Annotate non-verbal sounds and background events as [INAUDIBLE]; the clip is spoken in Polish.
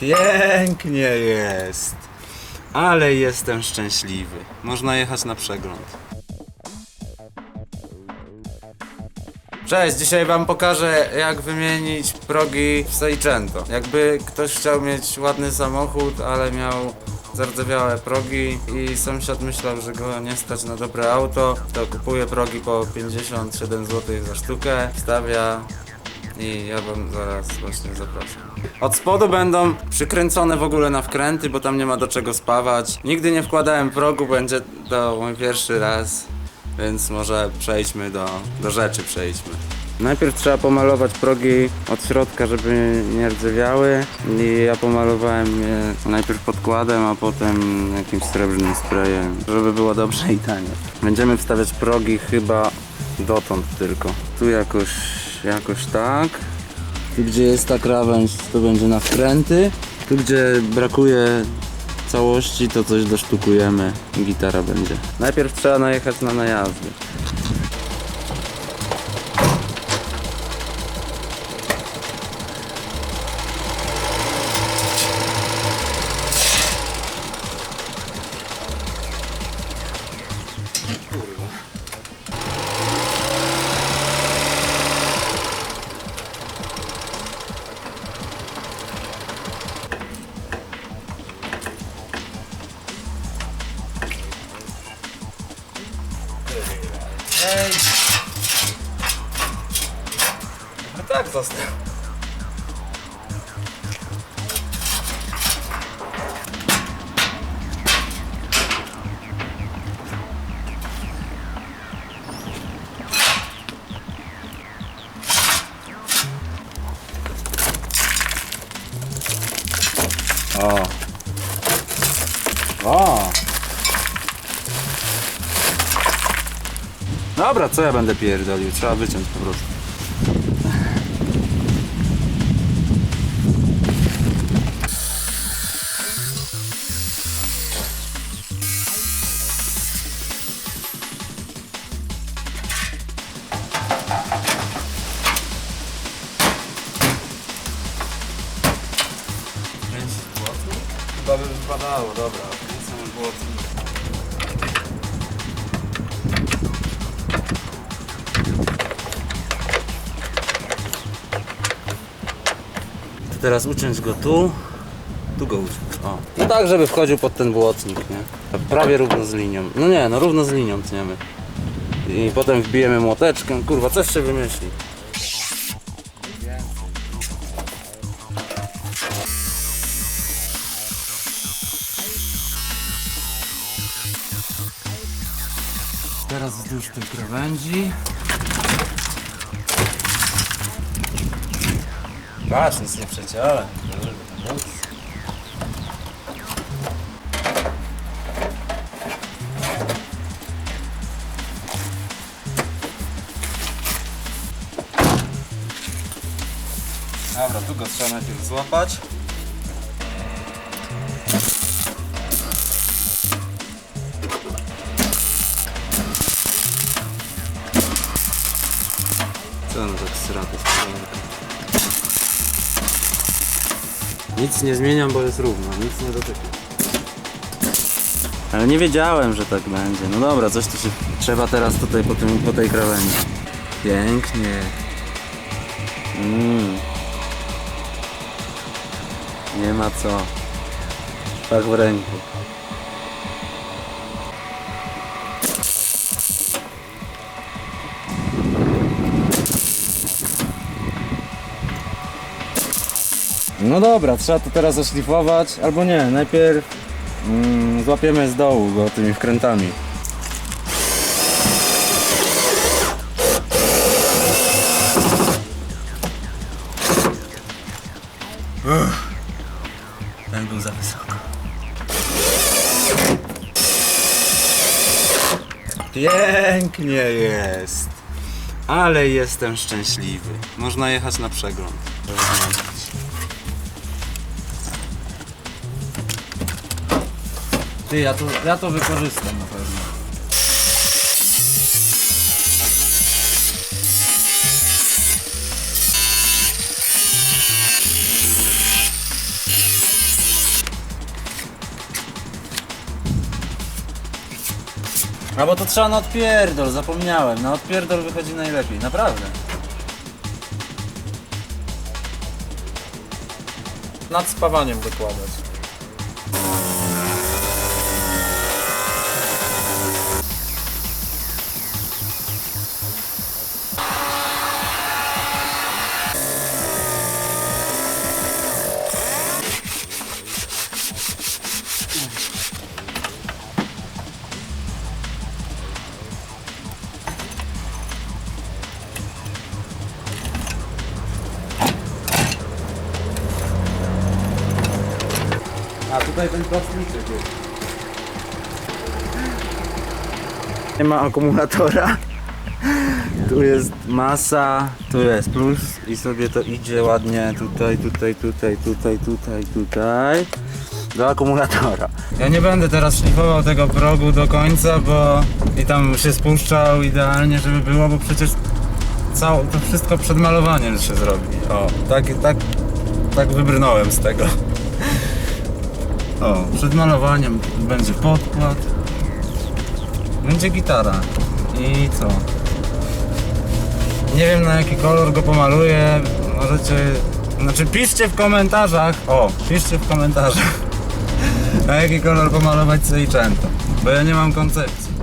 Pięknie jest. Ale jestem szczęśliwy. Można jechać na przegląd. Cześć, dzisiaj wam pokażę jak wymienić progi w Seicento. Jakby ktoś chciał mieć ładny samochód, ale miał zardzewiałe progi i sąsiad myślał, że go nie stać na dobre auto, to kupuje progi po 57 zł za sztukę, stawia i ja wam zaraz właśnie zapraszam. Od spodu będą przykręcone w ogóle na wkręty, bo tam nie ma do czego spawać. Nigdy nie wkładałem progu, będzie to mój pierwszy raz, więc może przejdźmy do, do rzeczy, przejdźmy. Najpierw trzeba pomalować progi od środka, żeby nie rdzewiały i ja pomalowałem je najpierw podkładem, a potem jakimś srebrnym sprayem, żeby było dobrze i tanio. Będziemy wstawiać progi chyba dotąd tylko. Tu jakoś, jakoś tak. Tu gdzie jest ta krawędź to będzie na wkręty. Tu gdzie brakuje całości to coś dosztukujemy. Gitara będzie. Najpierw trzeba najechać na najazdy. Ej! No tak został. O. Dobra, co ja będę pierdolił? Trzeba wyciąć po prostu. Chyba by wypadało, dobra. Kręcamy błotnik. Teraz uciąć go tu, tu go uciąć. O. No tak, żeby wchodził pod ten błotnik, nie? Prawie równo z linią. No nie, no równo z linią tniemy. I potem wbijemy młoteczkiem. Kurwa, coś się wymyśli. Teraz wzdłuż tej krawędzi. Patrz, nic nie przeciąłem. Dobra, tu go trzeba najpierw złapać. Co ono tak srata spodenka? Nic nie zmieniam, bo jest równo, nic nie dotykam. Ale nie wiedziałem, że tak będzie. No dobra, coś tu się trzeba teraz tutaj po, tym, po tej krawędzi. Pięknie. Mm. Nie ma co. Tak w ręku. No dobra, trzeba to teraz oszlifować, albo nie, najpierw mm, złapiemy z dołu go tymi wkrętami. Ten był za wysoko. Pięknie jest. Ale jestem szczęśliwy. Można jechać na przegląd. Ty, ja to, ja to wykorzystam na pewno. A bo to trzeba na odpierdol, zapomniałem. Na odpierdol wychodzi najlepiej, naprawdę. Nad spawaniem wykładać. A tutaj ten plastyczek jest. Nie ma akumulatora. Tu jest masa, tu jest plus i sobie to idzie ładnie tutaj, tutaj, tutaj, tutaj, tutaj, tutaj do akumulatora. Ja nie będę teraz szlifował tego progu do końca, bo i tam się spuszczał idealnie, żeby było, bo przecież całe, to wszystko przed malowaniem się zrobi. O, tak, tak, tak wybrnąłem z tego. O, przed malowaniem będzie podkład. Będzie gitara. I co? Nie wiem na jaki kolor go pomaluję. Możecie. Znaczy piszcie w komentarzach. O, piszcie w komentarzach. [LAUGHS] Na jaki kolor pomalować Seicento. Bo ja nie mam koncepcji.